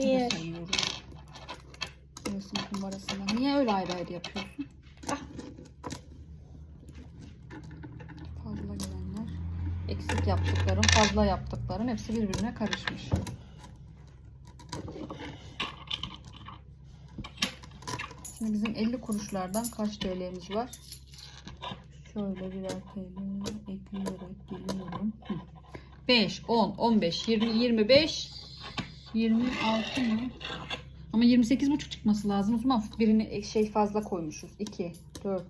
Bir. Burasının kumbarasında. Niye öyle ayrı ayrı yapıyorsun? Ah. Fazla gelenler. Eksik yaptıklarım, fazla yaptıklarım hepsi birbirine karışmış. Şimdi bizim 50 kuruşlardan kaç TL'miz var? Şöyle birer TL ekleyerek geliyorum. Hı. 5, 10, 15, 20, 25, 26 mı? Ama 28 buçuk çıkması lazım. O zaman birini şey fazla koymuşuz. 2, 4,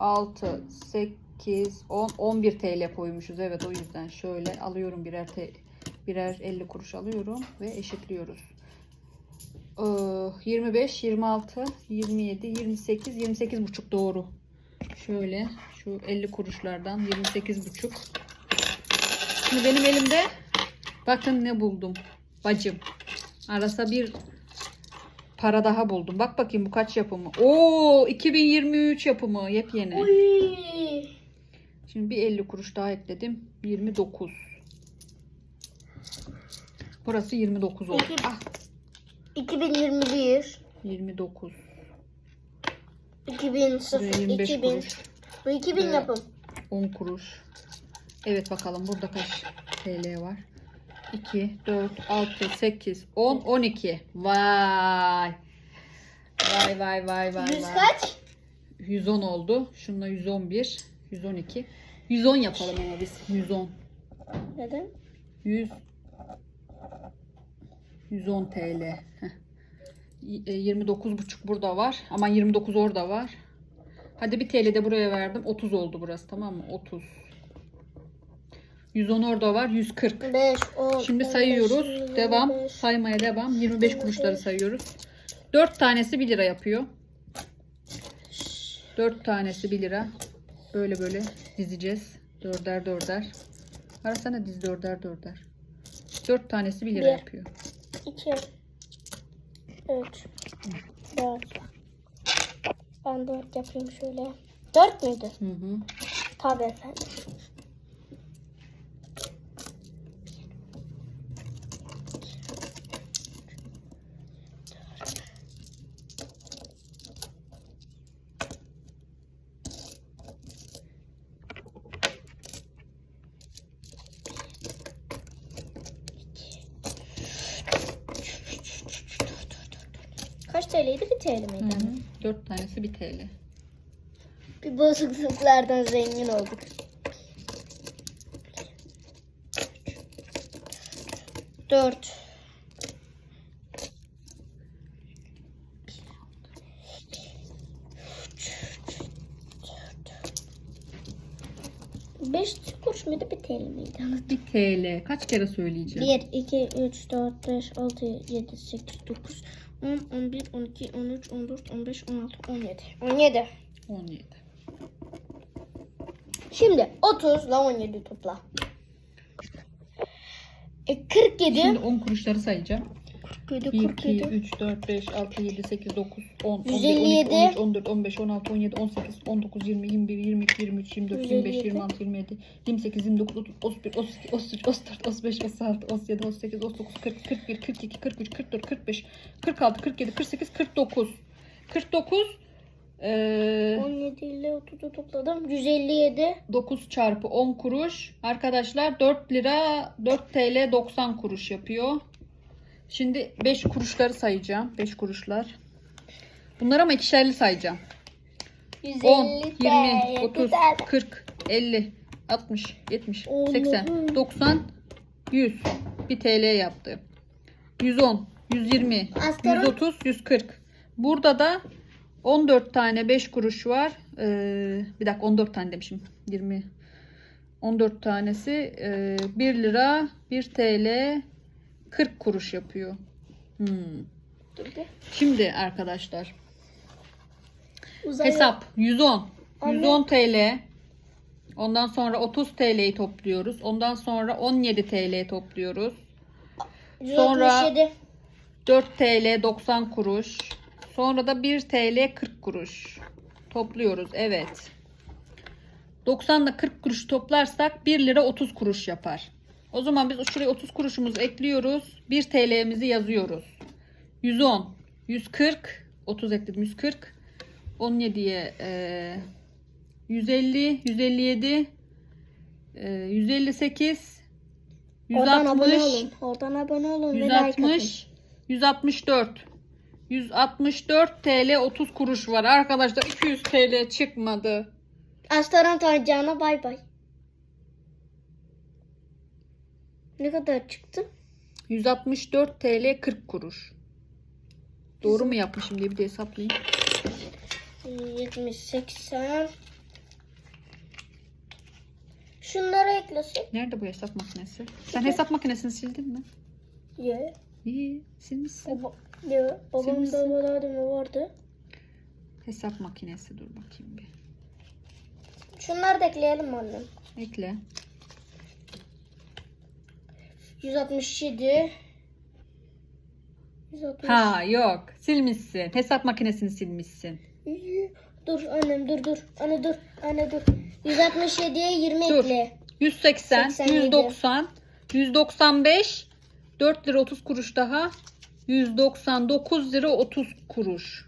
6, 8, 10, 11 TL koymuşuz. Evet o yüzden şöyle alıyorum birer te, birer 50 kuruş alıyorum ve eşitliyoruz. Ee, 25, 26, 27, 28, 28 buçuk doğru. Şöyle şu 50 kuruşlardan 28 buçuk. Şimdi benim elimde bakın ne buldum. Bacım. Arasa bir para daha buldum. Bak bakayım bu kaç yapımı. Oo 2023 yapımı yepyeni. Uy. Şimdi bir 50 kuruş daha ekledim. 29. Burası 29 oldu. İki- Ah 2021. 29. 2000 Buraya sıfır. 25 2000. kuruş. Bu 2000 Evet. yapım. 10 kuruş. Evet bakalım burada kaç TL var? 2, 4, 6, 8, 10, 12. Vay. Vay vay vay vay. 100 vay. kaç? 110 oldu. Şununla 111, 112. 110 yapalım ama biz. 110. Neden? 100 110 TL. Heh. Y- e, 29,5 burada var. Ama 29 orada var. Hadi bir TL de buraya verdim. 30 oldu burası tamam mı? 30. 110 orada var. 140. 5, 10. Şimdi 15, sayıyoruz. 25. Devam. Saymaya devam. 25 kuruşları sayıyoruz. 4 tanesi 1 lira yapıyor. 4 tanesi 1 lira. Böyle böyle dizeceğiz. Dörder dörder. Arasana diz dörder dörder. 4 tanesi 1 lira Bir. yapıyor. 2 3 4 Ben 4 yapayım şöyle. 4 müydü? Hı hı. Tabii efendim. TL'ydi? Bir TL Hı miydi? hı. 4 tanesi 1 TL. Bir bozukluklardan zengin olduk. Dört. Beş kuruş muydu bir TL miydi? 1 TL. Kaç kere söyleyeceğim? 1, 2, 3, 4, 5, 6, 7, 8, 9, 10, 11, 12, 13, 14, 15, 16, 17. 17. 17. Şimdi 30 ile 17 topla. E, 47. Şimdi 10 kuruşları sayacağım. 47, 1, 2, 47. 3, 4, 5, 6, 7, 8, 9, 10, 11, 157. 12, 13, 14, 15, 16, 17, 18, 19, 20, 21, 22, 23, 24, 25, 157. 26, 27, 28, 29, 30, 31, 32, 33, 34, 35, 36, 37, 38, 39, 40, 41, 42, 43, 44, 45, 46, 47, 48, 49. 49 eee 17 ile 30'u topladım. 157. 9 çarpı 10 kuruş. Arkadaşlar 4 lira 4 TL 90 kuruş yapıyor. Şimdi 5 kuruşları sayacağım. 5 kuruşlar. Bunları ama ikişerli sayacağım. 150 10, 20, TL. 30, Güzel. 40, 50, 60, 70, Allah'ım. 80, 90, 100. 1 TL yaptı. 110, 120, Aslanım. 130, 140. Burada da 14 tane 5 kuruş var. Ee, bir dakika 14 tane demişim. 20 14 tanesi e, 1 lira 1 TL 40 kuruş yapıyor. Hmm. Dur bir. Şimdi arkadaşlar Uzay- hesap 110 Anne. 110 TL ondan sonra 30 TL'yi topluyoruz. Ondan sonra 17 TL topluyoruz. Sonra- 167. 4 TL 90 kuruş. Sonra da 1 TL 40 kuruş. Topluyoruz. Evet. 90 ile 40 kuruş toplarsak 1 lira 30 kuruş yapar. O zaman biz şuraya 30 kuruşumuzu ekliyoruz. 1 TL'mizi yazıyoruz. 110, 140, 30 ekledim 140, 17'ye e, 150, 157, e, 158, Oradan abone 160, olun. Oradan abone olun ve like atın. 160, 164. 164 TL 30 kuruş var. Arkadaşlar 200 TL çıkmadı. Aslan oyuncağına bay bay. Ne kadar çıktı? 164 TL 40 kuruş. Doğru mu yapmışım diye bir de hesaplayayım. 70, 80. Şunları eklesin. Nerede bu hesap makinesi? Sen hesap makinesini sildin mi? Ye. İyi, silmişsin. Baba. Babamın Silmişsin. da vardı mı vardı. Hesap makinesi dur bakayım bir. Şunları da ekleyelim annem. Ekle. 167. 160. Ha yok. Silmişsin. Hesap makinesini silmişsin. Dur annem dur dur. Anne dur. Anne dur. 167'ye 20 Dur. ekle. 180, 87. 190, 195, 4 lira 30 kuruş daha. 199 lira 30 kuruş.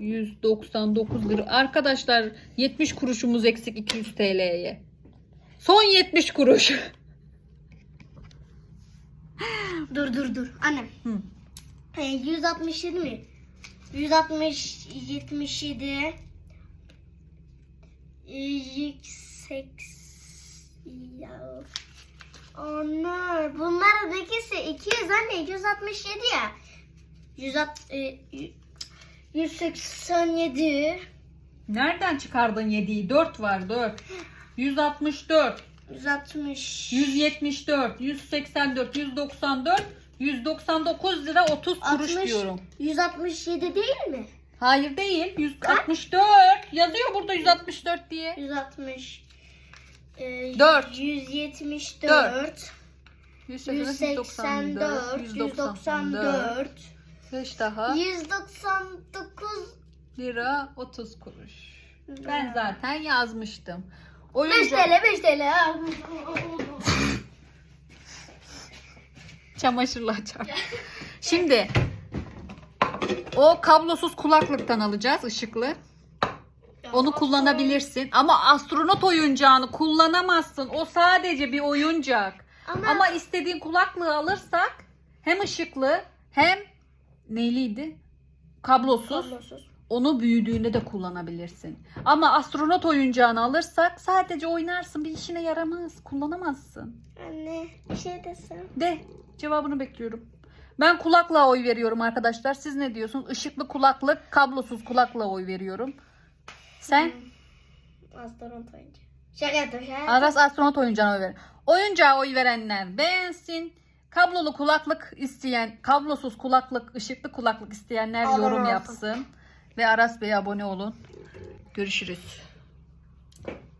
199 lira. Arkadaşlar 70 kuruşumuz eksik 200 TL'ye. Son 70 kuruş. Dur dur dur. Annem. Hı. E, 167 mi? 160 77 80 ya. Anne bunların ikisi 200 anne 167 ya. 160 e, 187 Nereden çıkardın 7'yi? 4 var 4. 164, 160 174, 184, 194, 199 lira 30 kuruş 60. diyorum. 167 değil mi? Hayır değil. 164. Yazıyor burada 164 diye. 160 e, Dört. 174 184 194, 194 5 daha 199 lira 30 kuruş. Ben zaten yazmıştım. 5 Oyuncak TL 5 TL. çamaşırla açar. Şimdi o kablosuz kulaklıktan alacağız ışıklı. Onu kullanabilirsin ama astronot oyuncağını kullanamazsın. O sadece bir oyuncak. Ama, Ama istediğin kulaklığı alırsak hem ışıklı hem neyliydi? Kablosuz. kablosuz. Onu büyüdüğünde de kullanabilirsin. Ama astronot oyuncağını alırsak sadece oynarsın. Bir işine yaramaz. Kullanamazsın. Anne bir şey desem. De cevabını bekliyorum. Ben kulaklığa oy veriyorum arkadaşlar. Siz ne diyorsunuz? Işıklı kulaklık, kablosuz kulaklığa oy veriyorum. Sen? Astronot oyuncu. Şaka yaptım şaka. yaptım. Aras astronot oyuncağına oy ver. Oyuncağa oy verenler beğensin. Kablolu kulaklık isteyen, kablosuz kulaklık, ışıklı kulaklık isteyenler Abone yorum olsun. yapsın. Ve Aras Bey'e abone olun. Görüşürüz.